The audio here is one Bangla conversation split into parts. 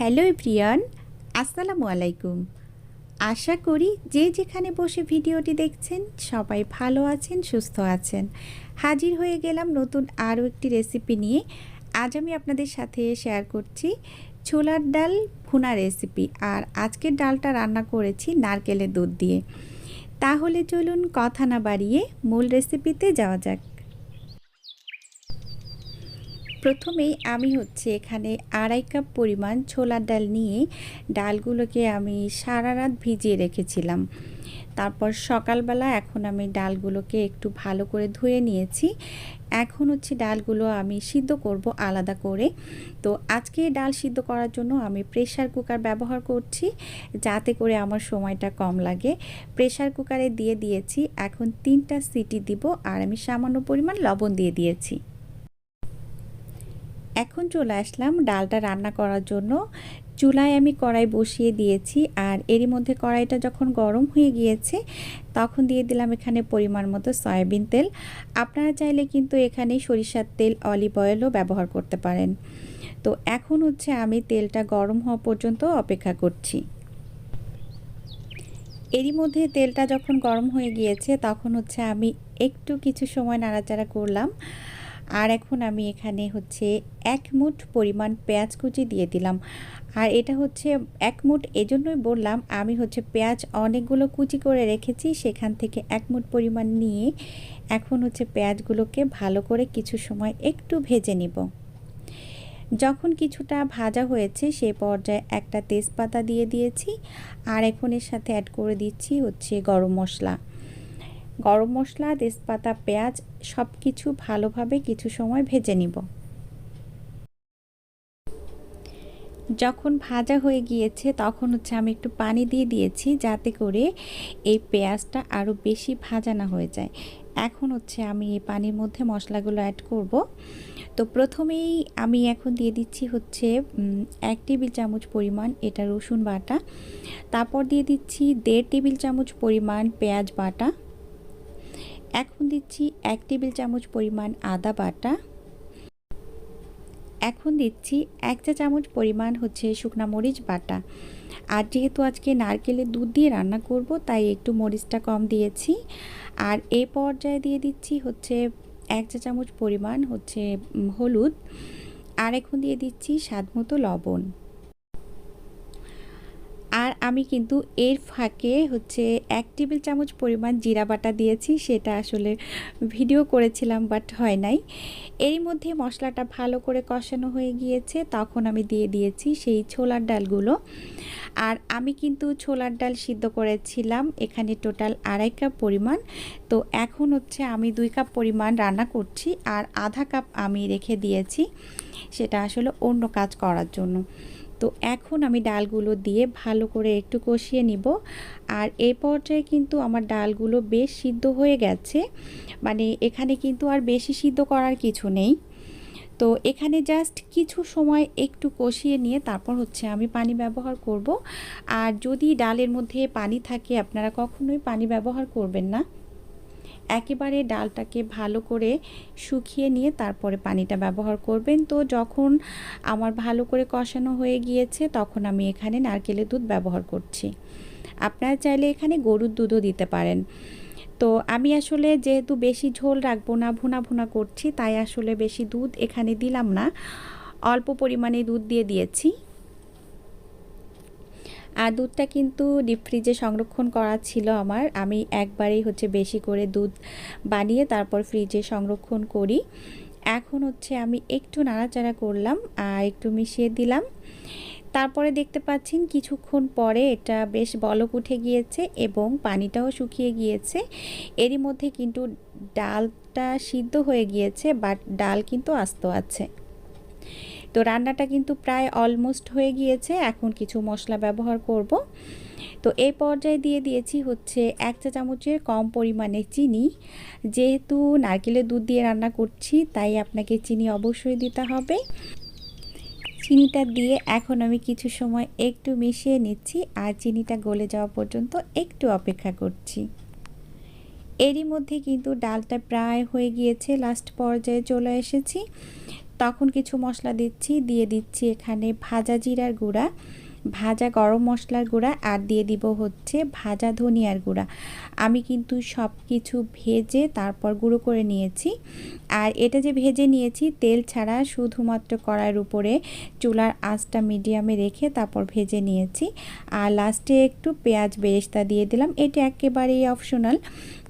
হ্যালো প্রিয়ান আসসালামু আলাইকুম। আশা করি যে যেখানে বসে ভিডিওটি দেখছেন, সবাই ভালো আছেন, সুস্থ আছেন। হাজির হয়ে গেলাম নতুন আরও একটি রেসিপি নিয়ে। আজ আমি আপনাদের সাথে শেয়ার করছি ছোলার ডাল ভুনা রেসিপি আর আজকের ডালটা রান্না করেছি নারকেলের দুধ দিয়ে। তাহলে চলুন কথা না বাড়িয়ে মূল রেসিপিতে যাওয়া যাক। প্রথমেই আমি হচ্ছে এখানে আড়াই কাপ পরিমাণ ছোলার ডাল নিয়ে ডালগুলোকে আমি সারা রাত ভিজিয়ে রেখেছিলাম। তারপর সকালবেলা এখন আমি ডালগুলোকে একটু ভালো করে ধুয়ে নিয়েছি। এখন হচ্ছে ডালগুলো আমি সিদ্ধ করব আলাদা করে। তো আজকে ডাল সিদ্ধ করার জন্য আমি প্রেশার কুকার ব্যবহার করছি যাতে করে আমার সময়টা কম লাগে। প্রেশার কুকারে দিয়ে দিয়েছি, এখন তিনটা সিটি দিব আর আমি সামান্য পরিমাণ লবণ দিয়ে দিয়েছি। এখন চলে আসলাম ডালটা রান্না করার জন্য। চুলায় আমি কড়াই বসিয়ে দিয়েছি আর এরই মধ্যে কড়াইটা যখন গরম হয়ে গিয়েছে, তখন দিয়ে দিলাম এখানে পরিমাণ মতো সয়াবিন তেল। আপনারা চাইলে কিন্তু এখানে সরিষার তেল, অলিভ অয়েলও ব্যবহার করতে পারেন। তো এখন হচ্ছে আমি তেলটা গরম হওয়া পর্যন্ত অপেক্ষা করছি। এরই মধ্যে তেলটা যখন গরম হয়ে গিয়েছে, তখন হচ্ছে আমি একটু কিছু সময় নাড়াচাড়া করলাম। আর এখন আমি এখানে হচ্ছে এক মুঠ পরিমাণ পেঁয়াজ কুচি দিয়ে দিলাম। আর এটা হচ্ছে এক মুঠ এজন্যই বললাম, আমি হচ্ছে পেঁয়াজ অনেকগুলো কুচি করে রেখেছি, সেখান থেকে এক মুঠ পরিমাণ নিয়ে এখন হচ্ছে পেঁয়াজগুলোকে ভালো করে কিছু সময় একটু ভেজে নিব। যখন কিছুটা ভাজা হয়েছে, সে পর্যায়ে একটা তেজপাতা দিয়ে দিয়েছি, আর এখন এর সাথে অ্যাড করে দিচ্ছি হচ্ছে গরম মশলা। গরম মশলা, তেজপাতা, পেঁয়াজ সব কিছু ভালোভাবে কিছু সময় ভেজে নিব। যখন ভাজা হয়ে গিয়েছে তখন হচ্ছে আমি একটু পানি দিয়ে দিয়েছি যাতে করে এই পেঁয়াজটা আরও বেশি ভাজা না হয়ে যায়। এখন হচ্ছে আমি এই পানির মধ্যে মশলাগুলো অ্যাড করব। তো প্রথমেই আমি এখন দিয়ে দিচ্ছি হচ্ছে এক টেবিল চামচ পরিমাণ এটা রসুন বাটা। তারপর দিয়ে দিচ্ছি দেড় টেবিল চামচ পরিমাণ পেঁয়াজ বাটা। এখন দিচ্ছি এক টেবিল চামচ পরিমাণ আদা বাটা। এখন দিচ্ছি এক চা চামচ পরিমাণ হচ্ছে শুকনা মরিচ বাটা। আর যেহেতু আজকে নারকেলের দুধ দিয়ে রান্না করব, তাই একটু মরিচটা কম দিয়েছি। আর এ পর্যায়ে দিয়ে দিচ্ছি হচ্ছে এক চা চামচ পরিমাণ হচ্ছে হলুদ। আর এখন দিয়ে দিচ্ছি স্বাদ মতো লবণ। আমি কিন্তু এর ফাঁকে হচ্ছে এক টেবিল চামচ পরিমাণ জিরা বাটা দিয়েছি, সেটা আসলে ভিডিও করেছিলাম বাট হয় নাই। এরই মধ্যে মশলাটা ভালো করে কষানো হয়ে গিয়েছে, তখন আমি দিয়ে দিয়েছি সেই ছোলার ডালগুলো। আর আমি কিন্তু ছোলার ডাল সিদ্ধ করেছিলাম, এখানে টোটাল আড়াই কাপ পরিমাণ। তো এখন হচ্ছে আমি দুই কাপ পরিমাণ রান্না করছি, আর আধা কাপ আমি রেখে দিয়েছি, সেটা আসলে অন্য কাজ করার জন্য। তো এখন আমি ডালগুলো দিয়ে ভালো করে একটু কষিয়ে নিব। আর এই পর্যায়ে কিন্তু আমার ডালগুলো বেশ সিদ্ধ হয়ে গেছে। মানে এখানে কিন্তু আর বেশি সিদ্ধ করার কিছু নেই। তো এখানে জাস্ট কিছু সময় একটু কষিয়ে নিয়ে তারপর হচ্ছে আমি পানি ব্যবহার করব। আর যদি ডালের মধ্যে পানি থাকে, আপনারা কখনোই পানি ব্যবহার করবেন না। একেবারে ডালটাকে ভালো করে শুকিয়ে নিয়ে তারপরে পানিটা ব্যবহার করবেন। তো যখন আমার ভালো করে কষানো হয়ে গিয়েছে, তখন আমি এখানে নারকেলের দুধ ব্যবহার করছি। আপনারা চাইলে এখানে গরুর দুধও দিতে পারেন। তো আমি আসলে যেহেতু বেশি ঝোল রাখব না ভুনা ভুনা করছি, তাই আসলে বেশি দুধ এখানে দিলাম না। অল্প পরিমাণে দুধ দিয়ে দিয়েছি। আর দুধটা কিন্তু ডিপ ফ্রিজে সংরক্ষণ করা ছিল আমার। আমি একবারেই হচ্ছে বেশি করে দুধ বানিয়ে তারপর ফ্রিজে সংরক্ষণ করি। এখন হচ্ছে আমি একটু নাড়াচাড়া করলাম আর একটু মিশিয়ে দিলাম। তারপরে দেখতে পাচ্ছেন কিছুক্ষণ পরে এটা বেশ বলক উঠে গিয়েছে এবং পানিটাও শুকিয়ে গিয়েছে। এরই মধ্যে কিন্তু ডালটা সিদ্ধ হয়ে গিয়েছে বাট ডাল কিন্তু আস্ত আছে। তো রান্নাটা কিন্তু প্রায় অলমোস্ট হয়ে গিয়েছে, এখন কিছু মশলা ব্যবহার করব। তো এই পর্যায়ে দিয়ে দিয়েছি হচ্ছে এক চা চামচের কম পরিমাণে চিনি। যেহেতু নারকেলের দুধ দিয়ে রান্না করছি, তাই আপনাকে চিনি অবশ্যই দিতে হবে। চিনিটা দিয়ে এখন আমি কিছু সময় একটু মিশিয়ে নিচ্ছি আর চিনিটা গলে যাওয়া পর্যন্ত একটু অপেক্ষা করছি। এরই মধ্যে কিন্তু ডালটা প্রায় হয়ে গিয়েছে লাস্ট পর্যায়ে চলে এসেছি। তখন কিছু মশলা দিচ্ছি, দিয়ে দিচ্ছি এখানে ভাজা জিরার গুঁড়া, ভাজা গরম মশলার গুঁড়া আর দিয়ে দিব হচ্ছে ভাজা ধনিয়ার গুঁড়া। আমি কিন্তু সব কিছু ভেজে তারপর গুঁড়ো করে নিয়েছি। আর এটা যে ভেজে নিয়েছি তেল ছাড়া শুধুমাত্র কড়াইয়ের উপরে চুলার আঁচটা মিডিয়ামে রেখে তারপর ভেজে নিয়েছি। আর লাস্টে একটু পেঁয়াজ বেরেস্তা দিয়ে দিলাম। এটা একেবারেই অপশনাল।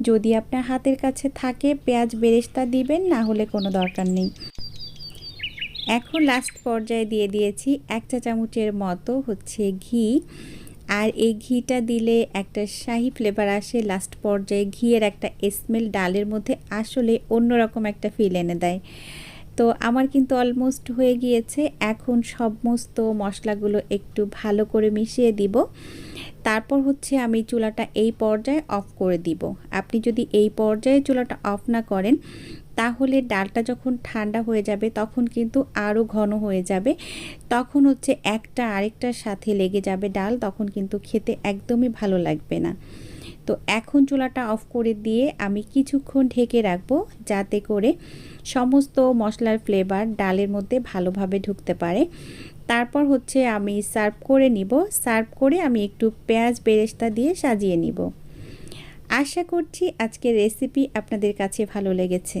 যদি আপনার হাতের কাছে থাকে, পেঁয়াজ বেরেস্তা দিবেন, না হলে কোনো দরকার নেই। এখন লাস্ট পর্যায়ে দিয়ে দিয়েছি এক চা চামচের মতো হচ্ছে ঘি। আর এই ঘিটা দিলে একটা শাহি ফ্লেভার আসে লাস্ট পর্যায়ে ঘিয়ের একটা স্মেল ডালের মধ্যে আসলে অন্যরকম একটা ফিল এনে দেয়। তো আমার কিন্তু অলমোস্ট হয়ে গিয়েছে। এখন সমস্ত মশলাগুলো একটু ভালো করে মিশিয়ে দিব। তারপর হচ্ছে আমি চুলাটা এই পর্যায়ে অফ করে দিব। আপনি যদি এই পর্যায়ে চুলাটা অফ না করেন তাহলে ডালটা যখন ঠান্ডা হয়ে যাবে, তখন কিন্তু আরও ঘন হয়ে যাবে। তখন হচ্ছে একটা আরেকটার সাথে লেগে যাবে ডাল, তখন কিন্তু খেতে একদমই ভালো লাগবে না। তো এখন চুলাটা অফ করে দিয়ে আমি কিছুক্ষণ ঢেকে রাখব, যাতে করে সমস্ত মশলার ফ্লেভার ডালের মধ্যে ভালোভাবে ঢুকতে পারে। তারপর হচ্ছে আমি সার্ভ করে নিব। সার্ভ করে আমি একটু পেঁয়াজ বেরেস্তা দিয়ে সাজিয়ে নিব। আশা করছি আজকের রেসিপি আপনাদের কাছে ভালো লেগেছে।